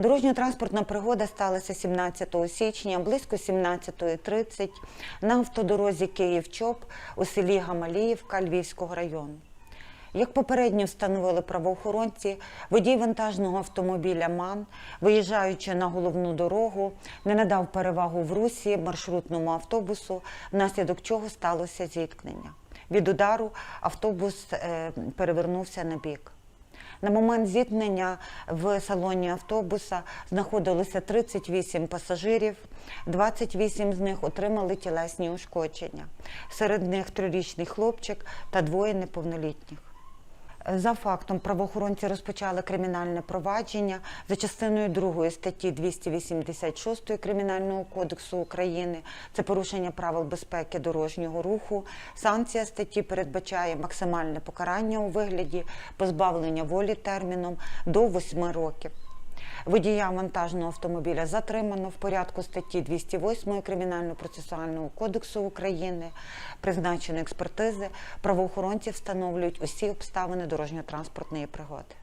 Дорожньо-транспортна пригода сталася 17 січня близько 17.30 на автодорозі Київ-Чоп у селі Гамаліївка Львівського району. Як попередньо встановили правоохоронці, водій вантажного автомобіля МАН, виїжджаючи на головну дорогу, не надав перевагу в русі маршрутному автобусу, внаслідок чого сталося зіткнення. Від удару автобус е, перевернувся на бік. На момент зіткнення в салоні автобуса знаходилося 38 пасажирів, 28 з них отримали тілесні ушкодження. Серед них трирічний хлопчик та двоє неповнолітніх. За фактом правоохоронці розпочали кримінальне провадження за частиною 2 статті 286 Кримінального кодексу України. Це порушення правил безпеки дорожнього руху. Санкція статті передбачає максимальне покарання у вигляді позбавлення волі терміном до 8 років. Водія вантажного автомобіля затримано в порядку статті 208 Кримінально-процесуального кодексу України. Призначено експертизи. Правоохоронці встановлюють усі обставини дорожньо-транспортної пригоди.